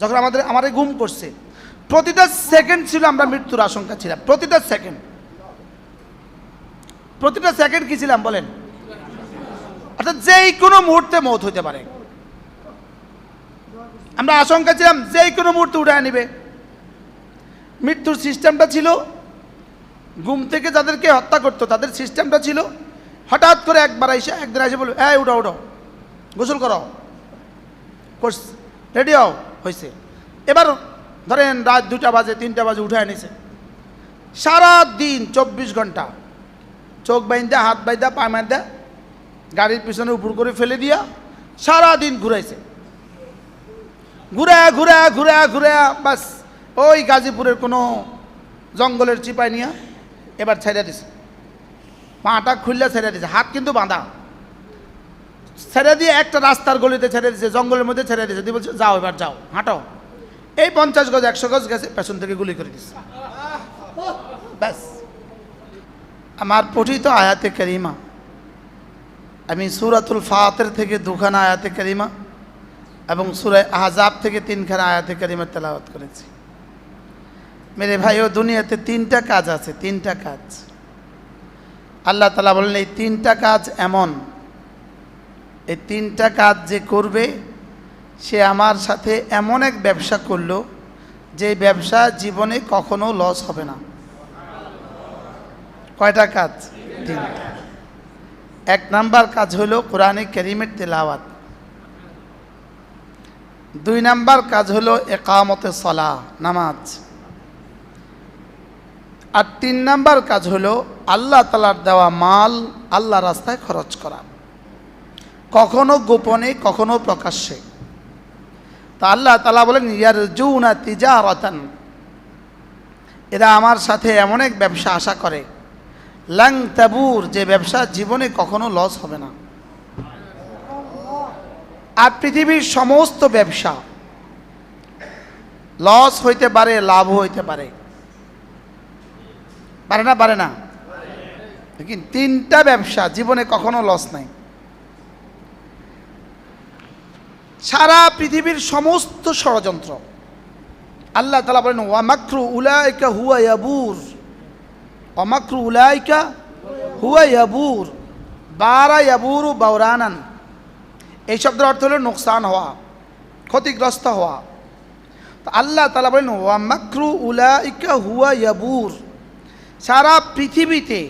যখন আমাদের আমাদের গুম করছে, প্রতিটা সেকেন্ড ছিল আমরা মৃত্যুর আশঙ্কা ছিলাম। প্রতিটা সেকেন্ড প্রতিটা সেকেন্ড কি ছিলাম বলেন? অর্থাৎ যেই কোনো মুহূর্তে মত হইতে পারে। আমরা আশঙ্কা ছিলাম যেই কোনো মুহূর্তে উঠে নিবে। মৃত্যুর সিস্টেমটা ছিল, ঘুম থেকে যাদেরকে হত্যা করতো, তাদের সিস্টেমটা ছিল, হঠাৎ করে একবার এসে একদিন এসে বলবে হ্যাঁ উঠো উঠো গোসল করো রেডি হও। হয়েছে এবার ধরেন রাত দুটা বাজে, তিনটা বাজে উঠে এনেছে সারা দিন চব্বিশ ঘণ্টা চোখ বাইন্দা, হাত বাইন্দা, পা বাইন্দা গাড়ির পিছনে উপর করে ফেলে দিয়া সারা দিন ঘুরাইছে। ঘুরে ঘুরে ঘুরে ঘুরে বাস, ওই গাজীপুরের কোনো জঙ্গলের চিপায় নিয়ে এবার ছেড়ে দিছে। পাটা খুললে ছেড়ে দিছে। হাত কিন্তু বাঁধা। ছেড়ে দিয়ে একটা রাস্তার গলিতে ছেড়ে দিয়েছে, জঙ্গলের মধ্যে ছেড়ে দিয়েছে। দিয়ে বলছে, যাও এবার যাও, হাঁটো। এই পঞ্চাশ গজ, একশো গজ গেছে, পেছন থেকে গুলি করে দিচ্ছে ব্যাস। আমার পঠিত আয়াতে করিমা, আমি সুরাতুল ফাতের থেকে দুখানা আয়াতে করিমা এবং সুরায় আহজাব থেকে তিনখানা আয়াতে করিমা তেলাওয়াত করেছি। মেরে ভাই, ও দুনিয়াতে তিনটা কাজ আছে, তিনটা কাজ। আল্লাহ তালা বললেন, এই তিনটা কাজ এমন এই তিনটা কাজ যে করবে, সে আমার সাথে এমন এক ব্যবসা করল, যে ব্যবসা জীবনে কখনো লস হবে না। কয়টা কাজ? তিনটা। এক নাম্বার কাজ হলো কোরআনে করিমের তেলাওয়াত। দুই নাম্বার কাজ হলো একামতে সলা নামাজ। আর তিন নাম্বার কাজ হলো আল্লাহ তালার দেওয়া মাল আল্লাহ রাস্তায় খরচ করা। কখনো গোপনে, কখনো প্রকাশ্যে। তা আল্লাহ তালা বলেন ইয়ার জুনা তিজা রতন এরা আমার সাথে এমন এক ব্যবসা আশা করে, লাং তাবুর, যে ব্যবসা জীবনে কখনো লস হবে না। আর পৃথিবীর সমস্ত ব্যবসা লস হইতে পারে লাভ হইতে পারে। পারে না পারে না? তিনটা ব্যবসা জীবনে কখনো লস নাই। সারা পৃথিবীর সমস্ত ষড়যন্ত্র। আল্লাহ তালা বলেন, ওয়ামাক্রু উলাইকা হুয়া ইয়াবুর। অমাক্রু উলাইকা হুয়া ইয়াবুর। বারা ইয়াবুরু বাউরানান এই শব্দের অর্থ হলো নোকসান হওয়া, ক্ষতিগ্রস্ত হওয়া। তো আল্লাহ তালা বলেন, ওয়ামাক্রু উলাইকা হুয়া ইয়াবুর। সারা পৃথিবীতে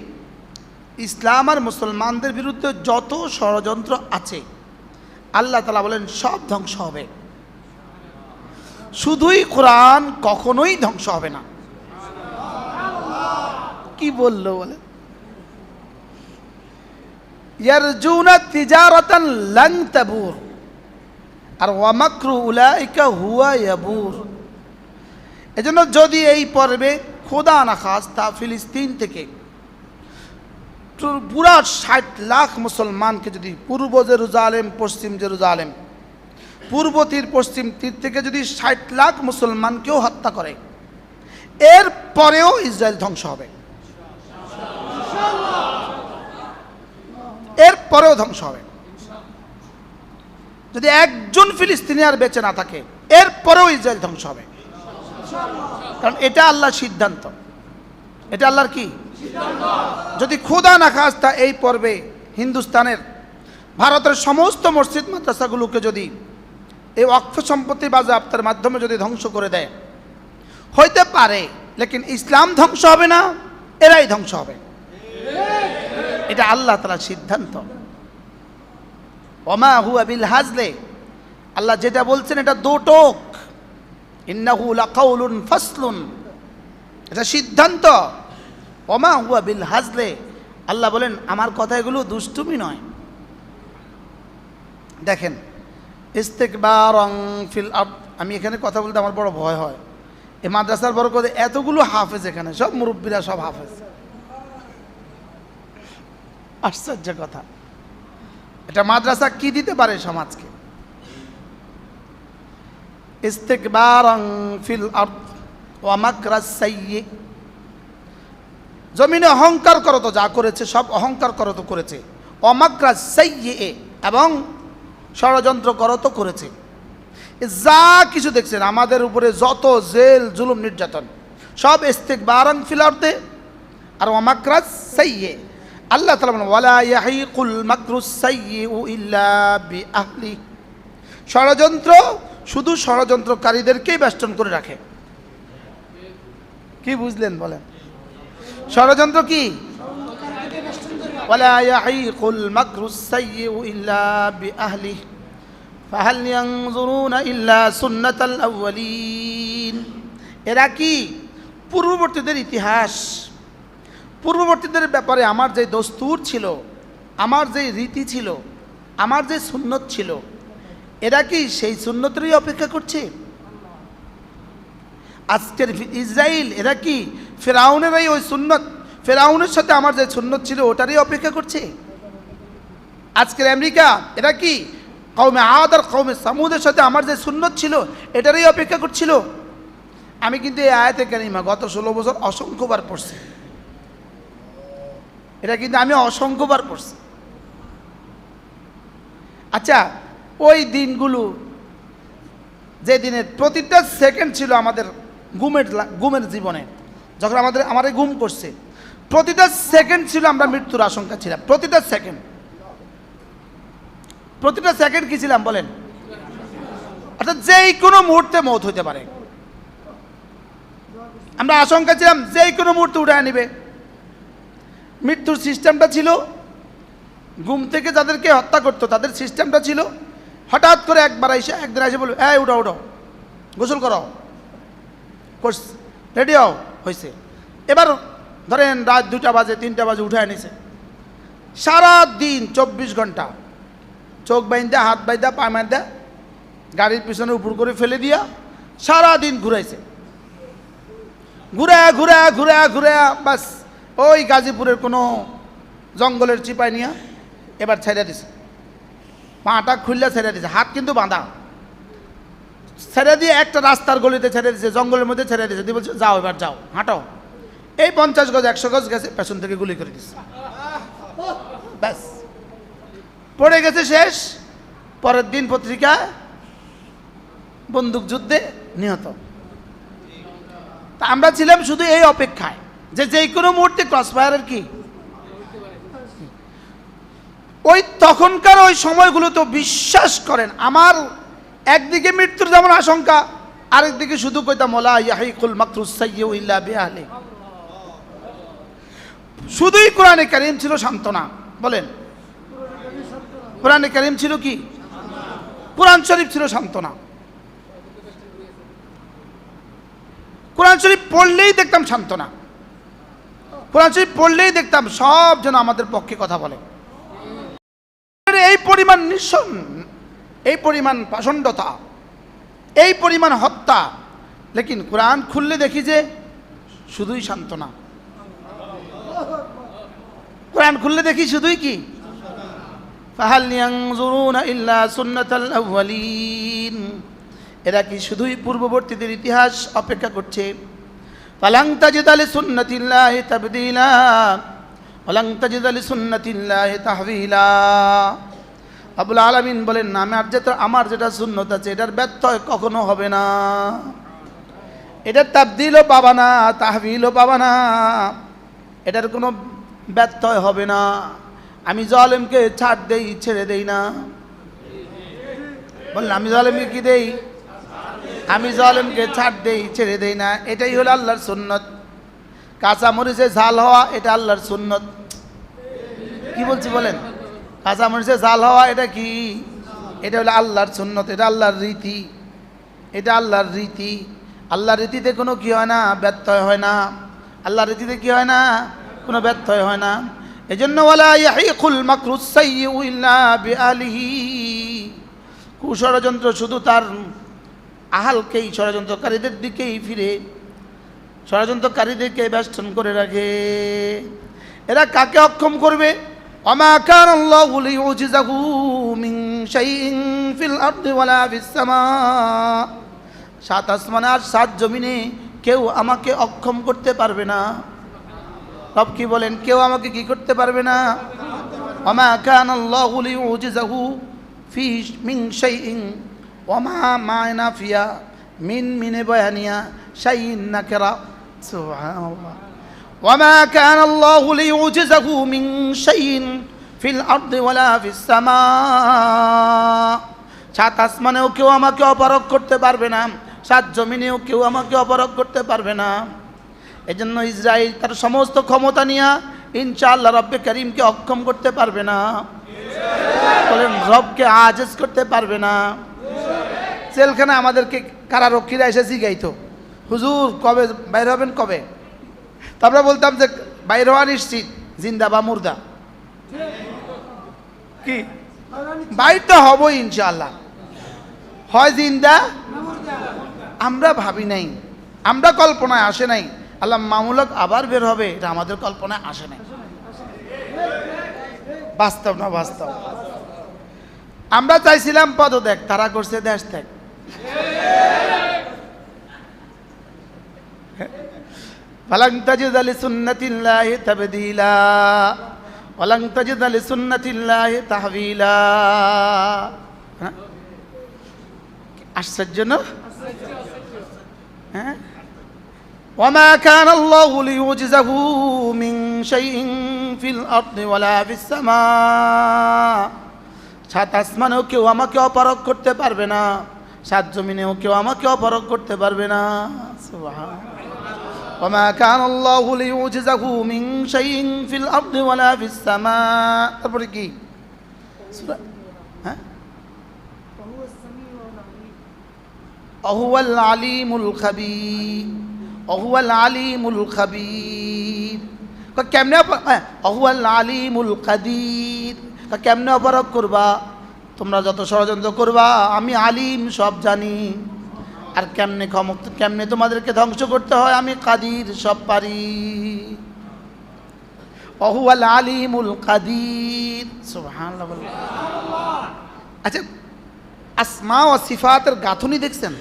ইসলাম আর মুসলমানদের বিরুদ্ধে যত ষড়যন্ত্র আছে আল্লাহ তালা বলেন, সব ধ্বংস হবে। শুধুই কোরআন কখনোই ধ্বংস হবে না। কি বলল বলে? আর হুয়া এজন্য যদি এই পর্বে খোদা না খাস, তা ফিলিস্তিন থেকে পুরা ষাট লাখ মুসলমানকে যদি পূর্ব জেরুজালেম, পশ্চিম জেরুজালেম, পূর্ব তীর, পশ্চিম তীর থেকে যদি ষাট লাখ মুসলমানকেও হত্যা করে, এর পরেও ইসরায়েল ধ্বংস হবে। এর পরেও ধ্বংস হবে। যদি একজন ফিলিস্তিনি আর বেঁচে না থাকে, এর পরেও ইসরায়েল ধ্বংস হবে। কারণ এটা আল্লাহর সিদ্ধান্ত। এটা আল্লাহর কি? যদি খোদা না খাস্তা এই পর্বে হিন্দুস্তানের ভারতের সমস্ত মসজিদ মাদ্রাসাগুলোকে যদি এই অক্ষ সম্পত্তি বাজেয়াপ্তের মাধ্যমে যদি ধ্বংস করে দেয়, হইতে পারে, লেকিন ইসলাম ধ্বংস হবে না, এরাই ধ্বংস হবে। এটা আল্লাহ তালার সিদ্ধান্ত। ওমা হুয়া বিল হাজলে, আল্লাহ যেটা বলছেন এটা দোটক। ইন্নাহু লাকাউলুন ফাসলুন। এটা সিদ্ধান্ত। ওমা হুয়া বিল হাজলে। আল্লাহ বলেন, আমার কথা এগুলো দুষ্টুমি নয়। দেখেন ইস্তেকবার ফিল আপ আমি এখানে কথা বলতে আমার বড় ভয় হয়। এই মাদ্রাসার বড় কথা এতগুলো হাফেজ এখানে, সব মুরব্বীরা সব হাফেজ। আশ্চর্য কথা। এটা মাদ্রাসা কি দিতে পারে সমাজকে? ইস্তেকবার ফিল আব ওয়ামাকরাস সাইয়্যি জমিনে অহংকার করত যা করেছে, সব অহংকার করত করেছে। অমাকরা সাইয়ে এবং ষড়যন্ত্র করত করেছে। যা কিছু দেখছেন, আমাদের উপরে যত জেল, জুলুম, নির্যাতন, সব ইস্তেক বারাং ফিলার্তে আর ওমাকরাজ সাইয়ে আল্লাহ তালা মাকরুস সাইয়্যিউ ইল্লা বিআহলি। ষড়যন্ত্র শুধু ষড়যন্ত্রকারীদেরকেই বেষ্টন করে রাখে। কি বুঝলেন বলেন? ষড়যন্ত্র কি ولا يحيق المكر السيء إلا بأهله فهل ينظرون إلا سنة الأولين এরা কি পূর্ববর্তীদের ইতিহাস পূর্ববর্তীদের ব্যাপারে আমার যে দস্তুর ছিল আমার যে রীতি ছিল আমার যে সুন্নত ছিল এরা কি সেই সুন্নতেরই অপেক্ষা করছে আজকের ফি- ইসরায়েল এরা কি ফেরাউনেরাই ওই সুন্নত, ফেরাউনের সাথে আমার যে সুন্নত ছিল ওটারই অপেক্ষা করছে। আজকের আমেরিকা এটা কি? কৌমে আদ আর কৌমে সামুদের সাথে আমার যে সুন্নত ছিল, এটারই অপেক্ষা করছিল। আমি কিন্তু এই আয়াতে কারিমা গত ষোলো বছর অসংখ্যবার পড়ছি। এটা কিন্তু আমি অসংখ্যবার পড়ছি। আচ্ছা ওই দিনগুলো, যে দিনের প্রতিটা সেকেন্ড ছিল আমাদের গুমের গুমের জীবনে। যখন আমাদের আমাদের গুম করছে। প্রতিটা সেকেন্ড ছিল আমরা মৃত্যুর আশঙ্কা ছিলাম। প্রতিটা সেকেন্ড প্রতিটা সেকেন্ড কি ছিলাম বলেন? অর্থাৎ যেই কোনো মুহূর্তে মত হইতে পারে। আমরা আশঙ্কা ছিলাম যেই কোনো মুহূর্তে উঠে নিবে। মৃত্যুর সিস্টেমটা ছিল, ঘুম থেকে যাদেরকে হত্যা করতো, তাদের সিস্টেমটা ছিল, হঠাৎ করে একবার এসে একদিন এসে বলবে, এই উঠো উঠো গোসল করো রেডি হও। হয়েছে এবার ধরেন রাত দুটা বাজে, তিনটা বাজে উঠে নিছে সারা দিন চব্বিশ ঘণ্টা চোখ বাইন্দা, হাত বাইন্দা, পা বাইন্দা গাড়ির পিছনে উপর করে ফেলে দিয়া সারা দিন ঘুরাইছে। ঘুরে ঘুরে ঘুরে ঘুরে বাস, ওই গাজীপুরের কোনো জঙ্গলের চিপায় নিয়ে এবার ছেড়ে দিছে। পাটা খুললে ছেড়ে দিছে। হাত কিন্তু বাঁধা। ছেড়ে দিয়ে একটা রাস্তার গলিতে ছেড়ে দিয়েছে, জঙ্গলের মধ্যে ছেড়ে দিছে দিয়ে বলছে, যাও এবার যাও, হাঁটো। এই পঞ্চাশ গজ, একশো গজ গেছে, পেছন থেকে গুলি করে দিচ্ছে ব্যাস। পড়ে গেছে শেষ। পরের দিন পত্রিকা, বন্দুক যুদ্ধে নিহত। তা আমরা ছিলাম শুধু এই অপেক্ষায় যে যে কোনো মুহূর্তে ক্রস ফায়ারের কি? ওই তখনকার ওই সময়গুলো তো বিশ্বাস করেন, আমার একদিকে মৃত্যুর যেমন আশঙ্কা, আরেকদিকে শুধু কইতাম শুধুই কোরআনে কারিম ছিল সান্ত্বনা। বলেন, কোরআনে কারিম ছিল কি? কোরআন শরীফ ছিল সান্ত্বনা। কোরআন শরীফ পড়লেই দেখতাম সান্ত্বনা। কোরআন শরীফ পড়লেই দেখতাম সব যেন আমাদের পক্ষে কথা বলে। এই পরিমাণ নিঃসন এই পরিমাণ পাষণ্ডতা, এই পরিমাণ হত্যা। লেকিন কোরআন খুললে দেখি যে শুধুই সান্ত্বনা। কোরআন খুললে দেখি শুধুই কি? এরা কি শুধুই পূর্ববর্তীদের ইতিহাস অপেক্ষা করছে? ফালাং তাজিদ আলি সুন্নাতিল্লাহি তাবদিলা। ওয়ালাং তাজিদ আলি সুন্নাতিল্লাহি তাহবিলা। আবুল আলামিন বলেন, না আমার যেটা আমার যেটা সুন্নত আছে, এটার ব্যত্যয় কখনো হবে না। এটার তাবদিলও পাবা না, তাহবিলও পাবা না। এটার কোনো ব্যত্যয় হবে না। আমি জলেমকে ছাড় দেই, ছেড়ে দেই না। বললেন আমি জলেমকে কি দেই? আমি জলেমকে ছাড় দেই, ছেড়ে দেই না। এটাই হলো আল্লাহর সুন্নত। কাঁচা মরিচে ঝাল হওয়া, এটা আল্লাহর সুন্নত। কি বলছি বলেন? কাঁচা মরিচে ঝাল হওয়া, এটা কি? এটা হলো আল্লাহর সুন্নত, এটা আল্লাহর রীতি। এটা আল্লাহর রীতি। আল্লাহর রীতিতে কোনো কি হয় না? ব্যত্যয় হয় না। আল্লাহর রীতিতে কি হয় না? কোনো ব্যত্যয় হয় না। এই জন্য কুষড়যন্ত্র শুধু তার আহালকেই, ষড়যন্ত্রকারীদের দিকেই ফিরে। ষড়যন্ত্রকারীদেরকে বেষ্টন করে রাখে। এরা কাকে অক্ষম করবে? وما كان الله ليعجزه من شيء في الأرض ولا في السماء সাত আসমানে আর সাত জমিনে কেউ আমাকে অক্ষম করতে পারবে না রব কি বলেন কেউ আমাকে কি করতে পারবে না وما كان الله ليعجزه في من شيء ওমা মায়না ফিয়া মিন মিনে বয়ানিয়া শাইন নাকেরা সুবহানাল্লাহ وما كان الله ليعجزه من شيء في الأرض ولا في السماء সাত আসমানেও কেউ আমাকে অপারক করতে পারবে না সাত জমিনেও কেউ আমাকে অপারক করতে পারবে না এজন্য ইসরায়েল তার সমস্ত ক্ষমতা নিয়ে ইনশাআল্লাহ রব্বে করিমকে অক্ষম করতে পারবে না বলেন রবকে আজেজ করতে পারবে না জেলখানে আমাদেরকে কারারক্ষীরা এসে জিগাইতো হুজুর কবে বাইর হবেন কবে তো আমরা বলতাম যে বাইর হওয়া নিশ্চিত, জিন্দা বা মুর্দা। কি? বাইর তো হবই ইনশাল্লাহ হয় জিন্দা? আমরা ভাবি নাই। আমরা কল্পনায় আসে নাই। আল্লাহ মামুলক আবার বের হবে, এটা আমাদের কল্পনায় আসে নাই। বাস্তব না বাস্তব? আমরা চাইছিলাম পদত্যাগ, তারা করছে দেশ ত্যাগ। فلن تجد لسنة الله تبديلا ولن تجد لسنة الله تحويلا হ্যাঁ? আশ্চর্য না হ্যাঁ وما كان الله ليعجزه من شيء في الأرض ولا في السماء সাত আসমানেও কেউ আমাকে অপারক করতে পারবে না সাত জমিনেও কেউ আমাকে অপারক করতে পারবে না সুবহান وما كان الله ليعجزه من شيء في الأرض ولا في السماء তারপরে কি সূরা হ্যাঁ وهو العليم الخبير وهو العليم الخبير ক- কেমনে অপ- হ্যাঁ, وهو العليم القدير ক- কেমনে অপরাধ করবা তোমরা যত ষড়যন্ত্র করবা আমি আলিম সব জানি আর কেমনে ক্ষমত কেমনে তোমাদেরকে ধ্বংস করতে হয়? আমি কাদির সব পারি। অহুয়াল আলিমুল কাদির। আচ্ছা আসমা ও সিফাতের গাঁথুনি দেখছেন?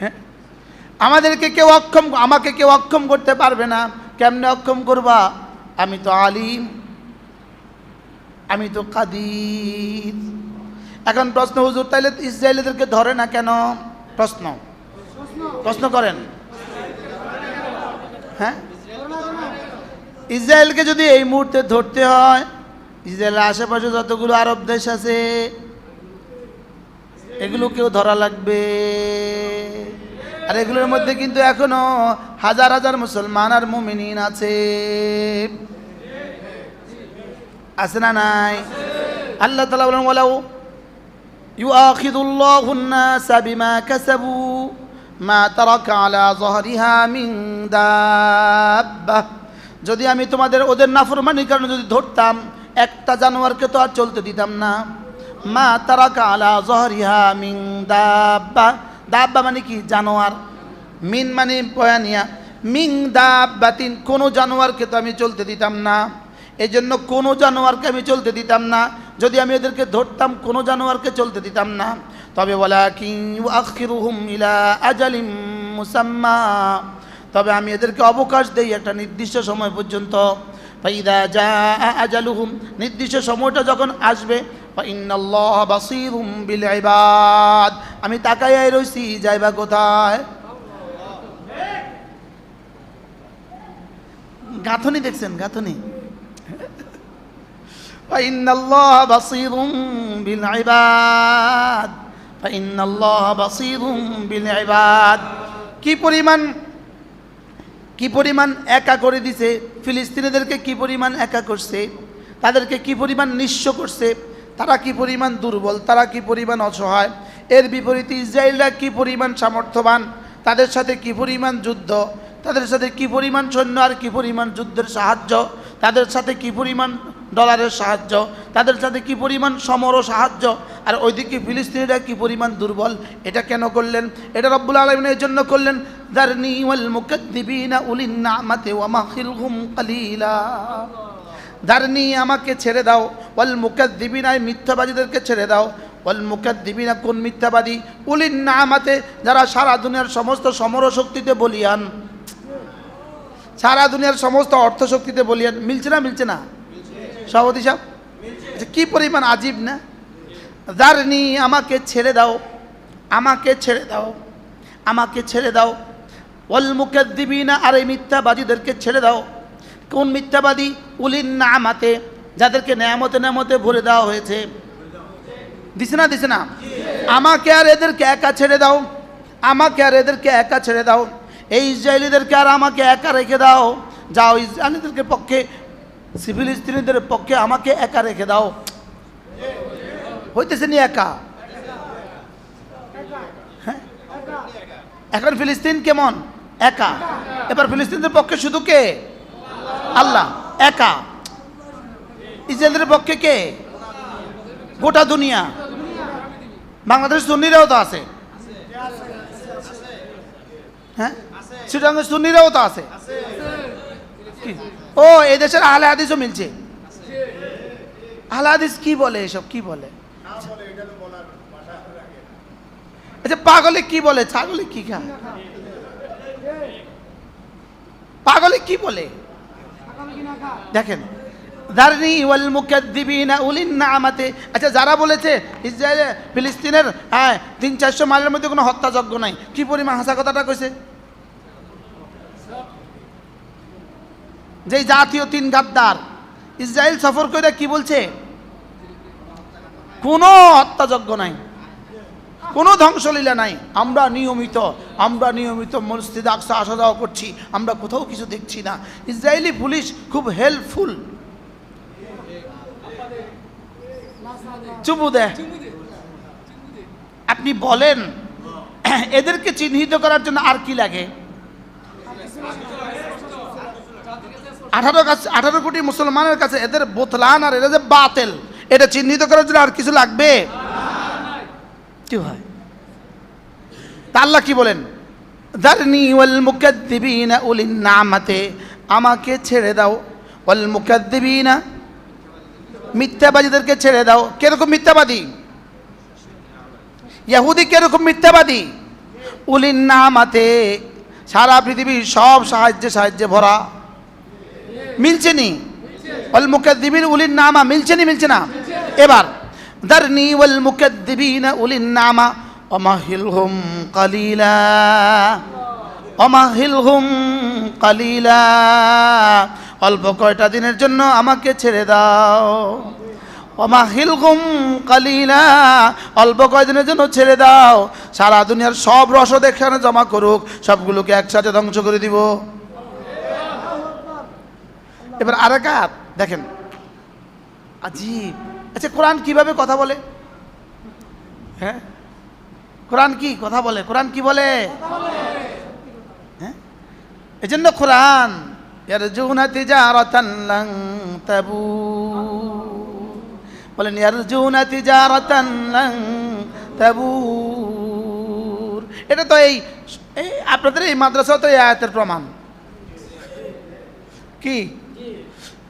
হ্যাঁ? আমাদেরকে কেউ অক্ষম আমাকে কেউ অক্ষম করতে পারবে না। কেমনে অক্ষম করবা? আমি তো আলিম। আমি তো কাদির। এখন প্রশ্ন, হুজুর, তাইলে ইসরায়েলিদেরকে ধরে না কেন? প্রশ্ন। প্রশ্ন করেন। হ্যাঁ? ইসরায়েলকে যদি এই মুহূর্তে ধরতে হয়, ইসরায়েলের আশেপাশে যতগুলো আরব দেশ আছে, এগুলোকেও ধরা লাগবে। আর এগুলোর মধ্যে কিন্তু এখনও হাজার হাজার মুসলমান আর মুমিনিন আছে। আছে না নাই? আল্লাহ তালা বলেন বলাও يؤاخذ الله الناس بما كسبوا ما ترك على ظهرها من دابة যদি আমি তোমাদের ওদের নাফরমানির কারণে যদি ধরতাম একটা জানোয়ারকে তো আর চলতে দিতাম না মা তারা কালা জহরিহা মিং দাব্বা দাব্বা মানে কি জানোয়ার মিন মানে পয়ানিয়া মিং দাব্বাতিন কোনো জানোয়ারকে তো আমি চলতে দিতাম না এই জন্য কোনো জানোয়ারকে আমি চলতে দিতাম না। যদি আমি এদেরকে ধরতাম, কোনো জানোয়ারকে চলতে দিতাম না। তবে বলা কি ইলা মুসাম্মা। তবে আমি এদেরকে অবকাশ দেই একটা নির্দিষ্ট সময় পর্যন্ত। ফাইদা যা আজালুহুম। নির্দিষ্ট সময়টা যখন আসবে আমি তাকাইয়াই রইছি, যাইবা কোথায়? গাঁথনি দেখছেন, গাঁথনি? فإن الله بصير بالعباد فإن الله بصير بالعباد কি পরিমাণ কি পরিমাণ একা করে দিছে ফিলিস্তিনিদেরকে কি পরিমাণ একা করছে তাদেরকে কি পরিমাণ নিঃস্ব করছে তারা কি পরিমাণ দুর্বল তারা কি পরিমাণ অসহায় এর বিপরীতে ইসরায়েলরা কি পরিমাণ সামর্থ্যবান তাদের সাথে কি পরিমাণ যুদ্ধ তাদের সাথে কি পরিমাণ সৈন্য আর কি পরিমাণ যুদ্ধের সাহায্য তাদের সাথে কি পরিমাণ ডলারের সাহায্য, তাদের সাথে কি পরিমাণ সমর সাহায্য, আর ওইদিকে ফিলিস্তিনিরা কি পরিমাণ দুর্বল, এটা কেন করলেন? এটা রব্বুল আলমিনের জন্য করলেন দারনি আমাকে ছেড়ে দাও। ওয়াল মুকাদ্দিবিনা, এই মিথ্যাবাদীদেরকে ছেড়ে দাও। ওয়াল মুকাদ্দিবিনা, কোন মিথ্যাবাদী? উলিন নামাতে, যারা সারা দুনিয়ার সমস্ত সমর শক্তিতে বলিয়ান। সারা দুনিয়ার সমস্ত অর্থ শক্তিতে বলিয়ান। মিলছে না মিলছে না। সভাপতি সাহেব কি পরিমাণ আজীব না? দারনি আমাকে ছেড়ে দাও, আমাকে ছেড়ে দাও, আমাকে ছেড়ে দাও। ওয়াল না আর এই মিথ্যাবাদীদেরকে ছেড়ে দাও। কোন মিথ্যাবাদী? উলিন নামাতে, যাদেরকে নেয়ামতে নেয়ামতে ভরে দেওয়া হয়েছে। দিছে না দিছে না? আমাকে আর এদেরকে একা ছেড়ে দাও। আমাকে আর এদেরকে একা ছেড়ে দাও। এই ইসরায়েলিদেরকে আর আমাকে একা রেখে দাও। যাও, ইসরায়েলিদেরকে পক্ষে সিভিল স্ত্রীদের পক্ষে আমাকে একা রেখে দাও। হইতেছে নি একা? হ্যাঁ? এখন ফিলিস্তিন কেমন? একা। এবার ফিলিস্তিনদের পক্ষে শুধু কে? আল্লাহ। একা। ইসরায়েলদের পক্ষে কে? গোটা দুনিয়া। বাংলাদেশ সুন্নিরাও তো আছে। হ্যাঁ? শ্রীরঙ্গের সুন্নিরাও তো আছে? ও, এই দেশের আহলে হাদিসও মিলছে। আহলে হাদিস কি বলে এসব? কি বলে? আচ্ছা পাগলে কি বলে? ছাগলে কি খায়? পাগলে কি বলে? দেখেন, দারনি ওয়াল মুকাদ্দিবিনা উলিন নামাতে আচ্ছা যারা বলেছে ইসরায়েল ফিলিস্তিনের হ্যাঁ তিন চারশো মাইলের মধ্যে কোনো হত্যাযজ্ঞ নাই, কি পরিমাণ হাসা কথাটা কইছে? যে জাতীয় তিন গাদ্দার। ইসরায়েল সফর করে কি বলছে? কোনো হত্যাযজ্ঞ নাই। কোনো ধ্বংসলীলা নাই। আমরা নিয়মিত আমরা নিয়মিত মসজিদ আকসা, আসা যাওয়া করছি। আমরা কোথাও কিছু দেখছি না। ইসরায়েলি পুলিশ খুব হেল্পফুল চুমু দেয় আপনি বলেন, এদেরকে চিহ্নিত করার জন্য আর কি লাগে? আঠারো কাছে আঠারো কোটি মুসলমানের কাছে এদের বোতলান আর এরা যে বাতেল এটা চিহ্নিত করার জন্য আর কিছু লাগবে? কি হয় তা আল্লাহ কি বলেন? দারনি ওয়াল মুকাদ্দিবিনা উলিন নামাতে আমাকে ছেড়ে দাও। ওয়াল মুকাদ্দিবিনা মিথ্যাবাদীদেরকে ছেড়ে দাও। কীরকম মিথ্যাবাদী? ইহুদি কীরকম মিথ্যাবাদী? উলিন নামাতে সারা পৃথিবীর সব সাহায্যে সাহায্যে ভরা। মিলছে নি ওয়াল মুকাদ্দিবিন উলিন নামা মিলছে নি মিলছে না এবার, দারনি ওয়াল মুকাদ্দিবিন উলিন নামা অমাহিলহুম কালিলা অমাহিলহুম কালিলা। অল্প কয়টা দিনের জন্য আমাকে ছেড়ে দাও। অমাহিলহুম কালিলা, অল্প কয়দিনের জন্য ছেড়ে দাও। সারা দুনিয়ার সব রসদ এখানে জমা করুক, সবগুলোকে একসাথে ধ্বংস করে দিব। এবার আর আরেকাত, দেখেন। আজীব। আচ্ছা কোরআন কীভাবে কথা বলে? হ্যাঁ? কোরআন কি কথা বলে? কোরআন কি বলে? হ্যাঁ? এজন্য কোরআন, ইয়ারজুনা তিজারাতান লান তাবু। বলেন, ইয়ারজুনা তিজারাতান লান তাবুর এটা তো এই আপনাদের এই মাদ্রাসা তো এই আয়াতের প্রমাণ। কি?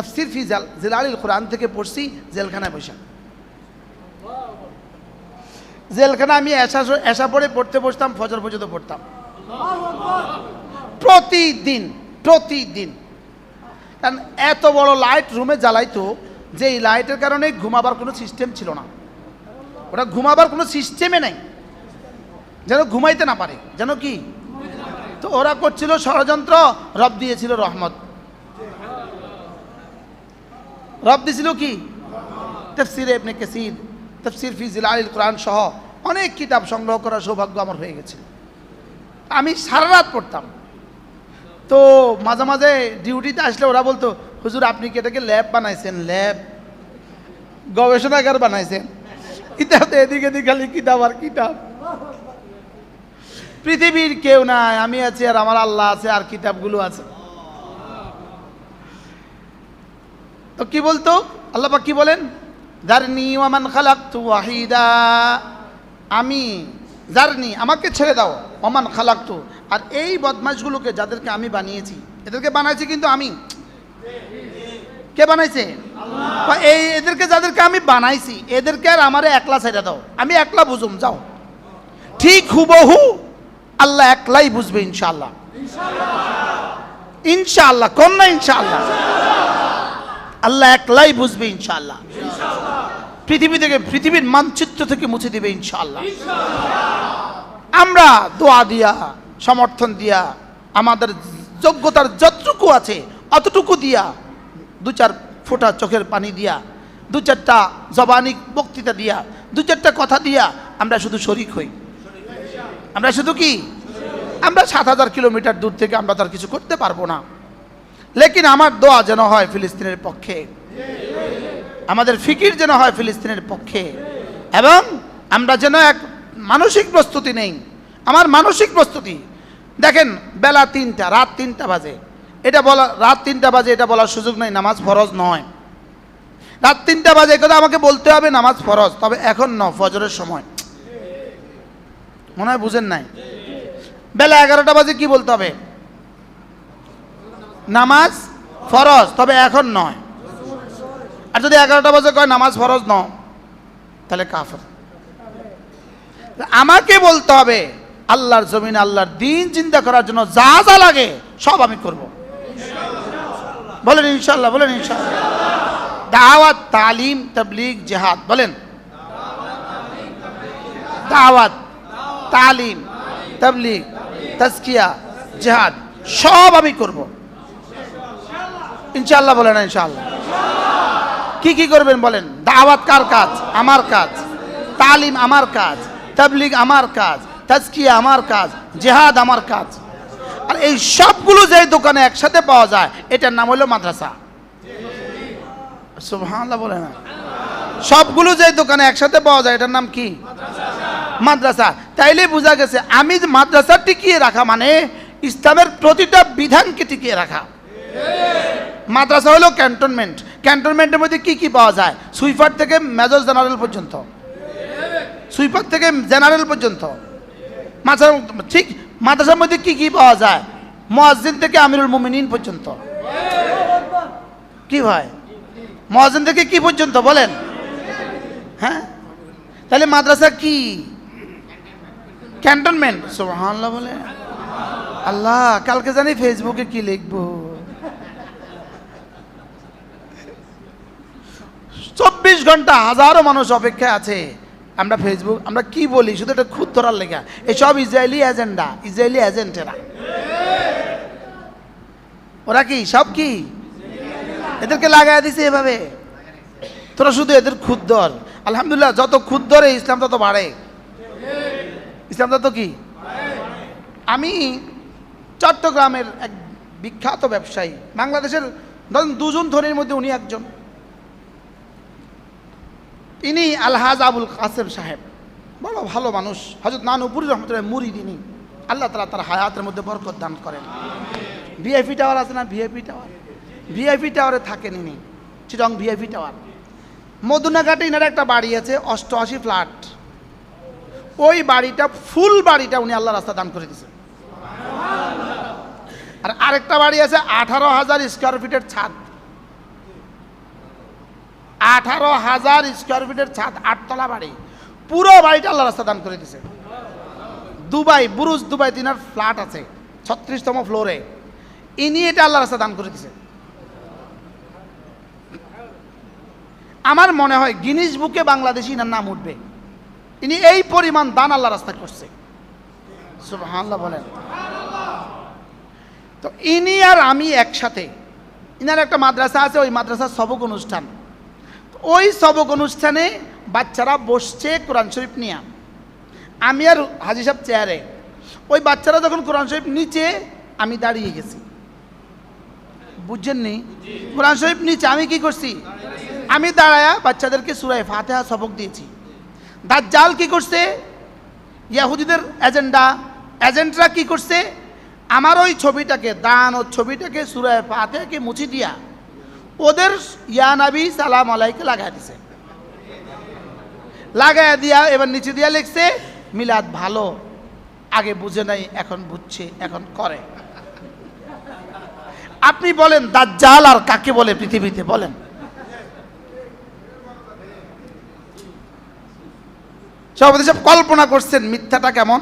তাফসীর ফি জাল জিলালিল কোরআন থেকে পড়ছি, জেলখানায় বসে। জেলখানা আমি এসা এসা পড়ে পড়তে বসতাম, ফজর পর্যন্ত পড়তাম। প্রতিদিন প্রতিদিন। কারণ এত বড় লাইট রুমে জ্বালাইতো যে এই লাইটের কারণে ঘুমাবার কোনো সিস্টেম ছিল না। ওটা ঘুমাবার কোনো সিস্টেমে নাই। যেন ঘুমাইতে না পারে। যেন কি? তো ওরা করছিল ষড়যন্ত্র, রব দিয়েছিল রহমত। রব দিয়েছিল কি? তফসির এমনি কেসির, তফসির ফি জিলাইল কোরআন সহ অনেক কিতাব সংগ্রহ করার সৌভাগ্য আমার হয়ে গেছিল। আমি সারা রাত পড়তাম। তো মাঝে মাঝে ডিউটিতে আসলে ওরা বলতো, হুজুর, আপনি কি এটাকে ল্যাব বানাইছেন? ল্যাব গবেষণাগার বানাইছেন? কিতাব এদিকে এদিকে খালি কিতাব আর কিতাব। পৃথিবীর কেউ নাই, আমি আছি আর আমার আল্লাহ আছে আর কিতাবগুলো আছে। তো কি বলতো? আল্লাহ কি বলেন? দারনি ওয়ামান খালাকতু ওয়াহিদা। আমি জারনি আমাকে ছেড়ে দাও। অমান খালাক্তু। আর এই বদমাশগুলোকে যাদেরকে আমি বানিয়েছি এদেরকে বানাইছি কিন্তু আমি। কে বানাইছে? এই এদেরকে যাদেরকে আমি বানাইছি এদেরকে আর আমার একলা ছেড়ে দাও। আমি একলা বুঝুম যাও। ঠিক হুবহু আল্লাহ একলাই বুঝবে ইনশাল্লাহ ইনশাআল্লাহ কোন না ইনশাআল্লাহ? আল্লাহ একলাই বুঝবে ইনশাআল্লাহ। পৃথিবী থেকে, পৃথিবীর মানচিত্র থেকে মুছে দিবে ইনশাআল্লাহ। আমরা দোয়া দিয়া, সমর্থন দিয়া, আমাদের যোগ্যতার যতটুকু আছে অতটুকু দিয়া, দু চার ফোঁটা চোখের পানি দিয়া, দু চারটা জবানি বক্তৃতা দিয়া, দু চারটা কথা দিয়া আমরা শুধু শরিক হই। আমরা শুধু কি? আমরা সাত হাজার কিলোমিটার দূর থেকে আমরা তার কিছু করতে পারব না। লেকিন আমার দোয়া যেন হয় ফিলিস্তিনের পক্ষে। আমাদের ফিকির যেন হয় ফিলিস্তিনের পক্ষে। এবং আমরা যেন এক মানসিক প্রস্তুতি নেই। আমার মানসিক প্রস্তুতি। দেখেন, বেলা তিনটা, রাত তিনটা বাজে। এটা বলা, রাত তিনটা বাজে এটা বলার সুযোগ নেই, নামাজ ফরজ নয়। রাত তিনটা বাজে কথা আমাকে বলতে হবে, নামাজ ফরজ। তবে এখন ন, ফজরের সময়। মনে হয় বুঝেন নাই? বেলা এগারোটা বাজে কি বলতে হবে? নামাজ ফরজ, তবে এখন নয়। আর যদি এগারোটা বছর কয়, নামাজ ফরজ ন তাহলে কাফের। আমাকে বলতে হবে, আল্লাহর জমিন আল্লাহর দিন চিন্তা করার জন্য যা যা লাগে, সব আমি করব। বলেন ইনশাল্লাহ বলেন ইনশাল্লাহ দাওয়াত, তালিম, তবলিগ, জেহাদ, বলেন। দাওয়াত, তালিম, তবলিগ, তাজকিয়া, জেহাদ, সব আমি করব। ইনশাল্লাহ বলেন ইনশাল্লাহ কি কি করবেন বলেন? দাওয়াত কার কাজ? আমার কাজ। তালিম আমার কাজ। তাবলিগ আমার কাজ। তাজকিয়া আমার কাজ। জেহাদ আমার কাজ। আর এই সবগুলো যে দোকানে একসাথে পাওয়া যায়, এটার নাম হলো মাদ্রাসা। সুবহানাল্লাহ বলে না। সবগুলো যে দোকানে একসাথে পাওয়া যায়, এটার নাম কি? মাদ্রাসা। তাইলে বোঝা গেছে আমি মাদ্রাসা টিকিয়ে রাখা মানে ইসলামের প্রতিটা বিধানকে টিকিয়ে রাখা। মাদ্রাসা হলো ক্যান্টনমেন্ট। ক্যান্টনমেন্টের মধ্যে কি কি পাওয়া যায়? সুইপার থেকে মেজর জেনারেল পর্যন্ত। সুইপার থেকে জেনারেল পর্যন্ত। মাদ্রাসা, ঠিক, মাদ্রাসার মধ্যে কি কি পাওয়া যায়? মোয়াজ্জিন থেকে আমিরুল মুমিনিন পর্যন্ত। কি ভাই? মোয়াজ্জিন থেকে কি পর্যন্ত? বলেন। হ্যাঁ? তাহলে মাদ্রাসা কি? ক্যান্টনমেন্ট। সুবহানাল্লাহ বলে। আল্লাহ, কালকে জানি ফেসবুকে কি লিখব? চব্বিশ ঘণ্টা হাজারো মানুষ অপেক্ষায় আছে। আমরা ফেসবুক আমরা কি বলি? শুধু এটা খুদ ধরার লেখা এসব ইসরায়েলি এজেন্ডা ইসরায়েলি এজেন্টেরা ওরা কি? সব কি? এদেরকে লাগাই দিছে এভাবে। তোরা শুধু এদের ধর। আলহামদুলিল্লাহ, যত ধরে ইসলাম তত বাড়ে। ইসলাম তত কি? আমি চট্টগ্রামের এক বিখ্যাত ব্যবসায়ী। বাংলাদেশের, ধরুন দুজন ধনীর মধ্যে উনি একজন। ইনি আলহাজ আবুল কাসেম সাহেব। বড় ভালো মানুষ। হজরত নানুপুরি রহমতুল্লাহ মুরিদ ইনি। আল্লাহ তালা তার হায়াতের মধ্যে বরকত দান করেন। ভিআইপি টাওয়ার আছে না? VIP tower. ভিআইপি টাওয়ারে থাকেন ইনি। চিরং ভিআইপি টাওয়ার। মদুনাঘাটে ইনার একটা বাড়ি আছে, অষ্টআশি ফ্ল্যাট। ওই বাড়িটা, ফুল বাড়িটা উনি আল্লাহ রাস্তা দান করে দিয়েছেন। আর আরেকটা বাড়ি আছে, আঠারো হাজার স্কোয়ার ফিটের ছাদ। আঠারো হাজার স্কোয়ার ফিটের ছাদ, আটতলা বাড়ি। পুরো বাড়িটা আল্লাহ রাস্তা দান করে দিছে দুবাই, বুরুজ, দুবাই তিনার ফ্ল্যাট আছে, ছত্রিশতম ফ্লোরে ইনি এটা আল্লাহ রাস্তা দান করে দিছে আমার মনে হয় গিনিস বুকে বাংলাদেশি ইনার নাম উঠবে। ইনি এই পরিমাণ দান আল্লাহ রাস্তা করছে। বলেন। তো ইনি আর আমি একসাথে, ইনার একটা মাদ্রাসা আছে, ওই মাদ্রাসার সবক অনুষ্ঠান। ওই সবক অনুষ্ঠানে বাচ্চারা বসছে কোরআন শরীফ নিয়ে। আমি আর হাজি সাহেব চেয়ারে। ওই বাচ্চারা যখন কোরআন শরীফ নিচে, আমি দাঁড়িয়ে গেছি। বুঝছেননি কোরআন শরীফ নিচে আমি কি করছি? আমি দাঁড়ায়া বাচ্চাদেরকে সুরায় ফাতেহা সবক দিয়েছি। দাজ্জাল কি করছে? ইয়াহুদিদের এজেন্ডা। এজেন্টরা কি করছে? আমার ওই ছবিটাকে, দান ও ছবিটাকে সুরায় ফাতেহাকে মুছি দিয়া ওদের ইয়া নাবি সালাম আলাইকে লাগাই দিছে। লাগাই দিয়া এবার নিচে দিয়া লিখছে মিলাদ ভালো আগে বুঝে নাই এখন বুঝছে এখন করে। আপনি বলেন দাজ্জাল আর কাকে বলে পৃথিবীতে? বলেন। সভাপতি সাহেব কল্পনা করছেন মিথ্যাটা কেমন?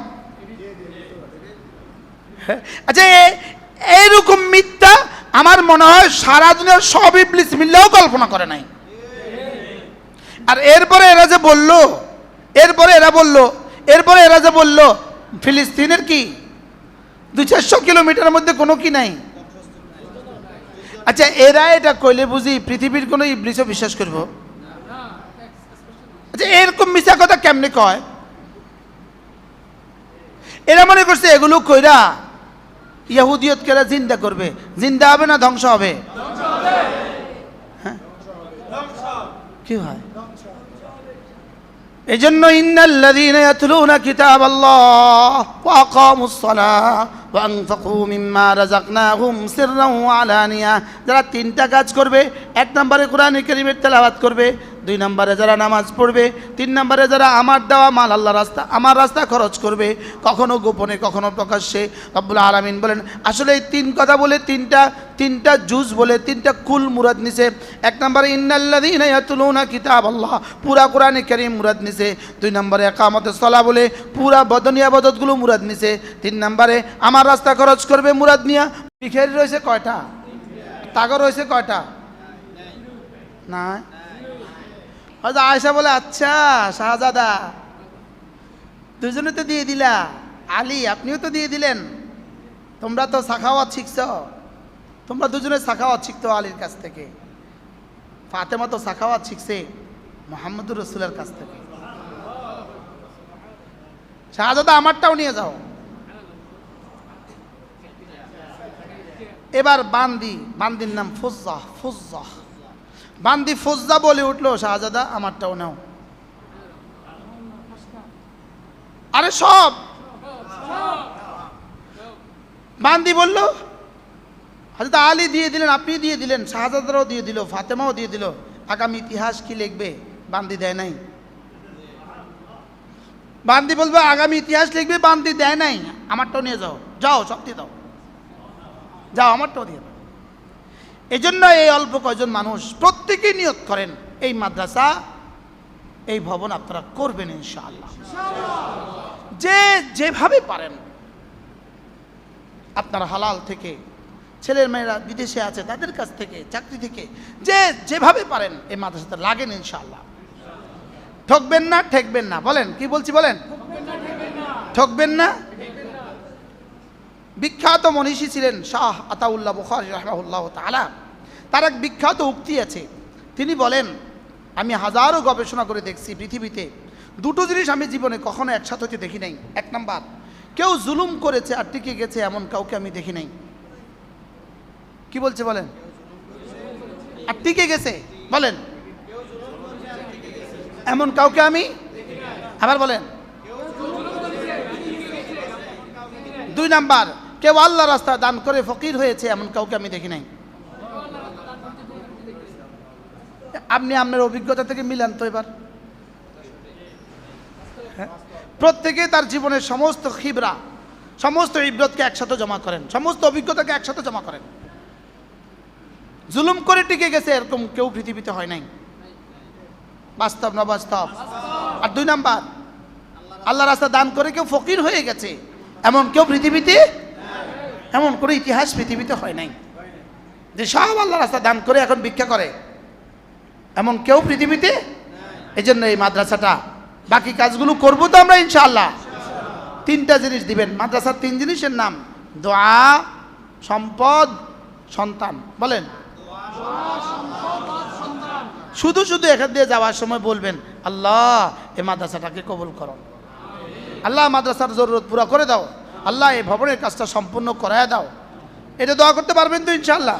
হ্যাঁ, আচ্ছা এইরকম মিথ্যা আমার মনে হয় সারা দিনের সব ইবলিস মিললেও কল্পনা করে নাই। আর এরপরে এরা যে বলল, এরপরে এরা বলল, এরপরে এরা যে বলল, ফিলিস্তিনের কি? দুই চারশো কিলোমিটারের মধ্যে কোনো কি নাই? আচ্ছা এরা এটা কইলে বুঝি পৃথিবীর কোনো ইবলিসও বিশ্বাস করব? আচ্ছা এরকম মিশা কথা কেমনে কয়? এরা মনে করছে এগুলো কইরা ইয়াহুদিয়ত কেরা জিন্দা করবে? জিন্দা হবে না ধ্বংস হবে? হ্যাঁ? কি হয়? এই জন্য মিম্মা যারা তিনটা কাজ করবে, এক নম্বরে কোরআনে কারীমের তেলাওয়াত করবে দুই নম্বরে যারা নামাজ পড়বে, তিন নম্বরে যারা আমার দেওয়া মাল আল্লাহ রাস্তা, আমার রাস্তা খরচ করবে, কখনো গোপনে, কখনো প্রকাশ্যে। রব্বুল আলামিন বলেন, আসলে এই তিন কথা বলে তিনটা তিনটা জুজ বলে তিনটা কুল মুরাদ নিছে। এক নম্বরে, ইন্নাল্লাযীনা ইয়াতলুনা কিতাবাল্লাহ, পুরা কোরআনে কারীম মুরাদ নিছে। দুই নম্বরে একামতে সলা বলে পুরা বদনিয়া বদতগুলো মুরাদ নিছে। তিন নম্বরে, আমার রাস্তা খরচ করবে মুরাদ নিয়া। ভিখারি রয়েছে কয়টা? তাগর রয়েছে কয়টা? না হয়তো আয়সা বলে আচ্ছা শাহজাদা, দুজনে তো দিয়ে দিলা। আলী, আপনিও তো দিয়ে দিলেন। তোমরা তো সাখাওয়াত শিখছ। তোমরা দুজনে সাখাওয়াত শিখতো আলীর কাছ থেকে। ফাতেমা তো সাখাওয়াত শিখছে মোহাম্মদুর রসুলের কাছ থেকে। শাহজাদা, আমারটাও নিয়ে যাও। এবার বান্দি, বান্দির নাম ফুজ্জা ফুজ্জা বান্দি ফুজ্জা বলে উঠল, শাহজাদা, আমারটাও নাও। আরে সব। বান্দি বলল, হজরত আলী দিয়ে দিলেন, আপনি দিয়ে দিলেন, শাহজাদারও দিয়ে দিল, ফাতেমাও দিয়ে দিল। আগামী ইতিহাস কি লিখবে? বান্দি দেয় নাই। বান্দি বলবে, আগামী ইতিহাস লিখবে, বান্দি দেয় নাই। আমারটাও নিয়ে যাও। যাও সব দিয়ে দাও। যাও, আমারটাও দিয়ে দাও এই অল্প কয়জন মানুষ প্রত্যেকেই নিয়ত করেন এই মাদ্রাসা, এই ভবন আপনারা করবেন ইনশাআল্লাহ। যে যেভাবে পারেন। আপনার হালাল থেকে, ছেলের মেয়েরা বিদেশে আছে, তাদের কাছ থেকে, চাকরি থেকে, যে যেভাবে পারেন এই মাদ্রাসাতে লাগেন ইনশাআল্লাহ। ঠকবেন না, ঠেকবেন না, বলেন, কি বলছি বলেন? ঠকবেন না। বিখ্যাত মনীষী ছিলেন শাহ আতাউল্লাহ বুখারি রহমাউল্লাহ তালা তার এক বিখ্যাত উক্তি আছে। তিনি বলেন, আমি হাজারো গবেষণা করে দেখছি পৃথিবীতে দুটো জিনিস আমি জীবনে কখনো একসাথে হতে দেখি নাই। এক নাম্বার, কেউ জুলুম করেছে আর টিকে গেছে এমন কাউকে আমি দেখি নাই। কি বলছে বলেন? আর টিকে গেছে। বলেন। এমন কাউকে আমি আবার বলেন। দুই নাম্বার কেউ আল্লাহ রাস্তা দান করে ফকির হয়েছে, এমন কাউকে আমি দেখি নাই। আপনি আপনার অভিজ্ঞতা থেকে মিলান তো এবার। হ্যাঁ? প্রত্যেকে তার জীবনের সমস্ত খিবরা, সমস্ত ইব্রতকে একসাথে জমা করেন, সমস্ত অভিজ্ঞতাকে একসাথে জমা করেন। জুলুম করে টিকে গেছে, এরকম কেউ পৃথিবীতে হয় নাই। বাস্তব না বাস্তব আর দুই নাম্বার, আল্লাহ রাস্তা দান করে কেউ ফকির হয়ে গেছে, এমন কেউ পৃথিবীতে এমন কোনো ইতিহাস পৃথিবীতে হয় নাই। যে সব আল্লাহ রাস্তা দান করে এখন ভিক্ষা করে। এমন কেউ পৃথিবীতে? এই জন্য এই মাদ্রাসাটা। বাকি কাজগুলো করব তো আমরা ইনশাআল্লাহ। তিনটা জিনিস দিবেন। মাদ্রাসার তিন জিনিসের নাম। দোয়া, সম্পদ, সন্তান। বলেন। শুধু শুধু এখান দিয়ে যাওয়ার সময় বলবেন, আল্লাহ এই মাদ্রাসাটাকে কবুল করো। আল্লাহ মাদ্রাসার জরুরত পুরো করে দাও। আল্লাহ এই ভবনের কাজটা সম্পূর্ণ করায় দাও। এটা দোয়া করতে পারবেন তো ইনশাল্লাহ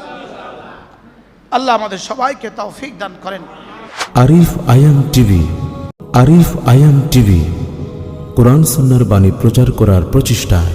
আল্লাহ আমাদের সবাইকে তৌফিক দান করেন। আরিফ আয়াম টিভি, আরিফ আয়াম টিভি, কোরআন সুন্নার বাণী প্রচার করার প্রচেষ্টায়।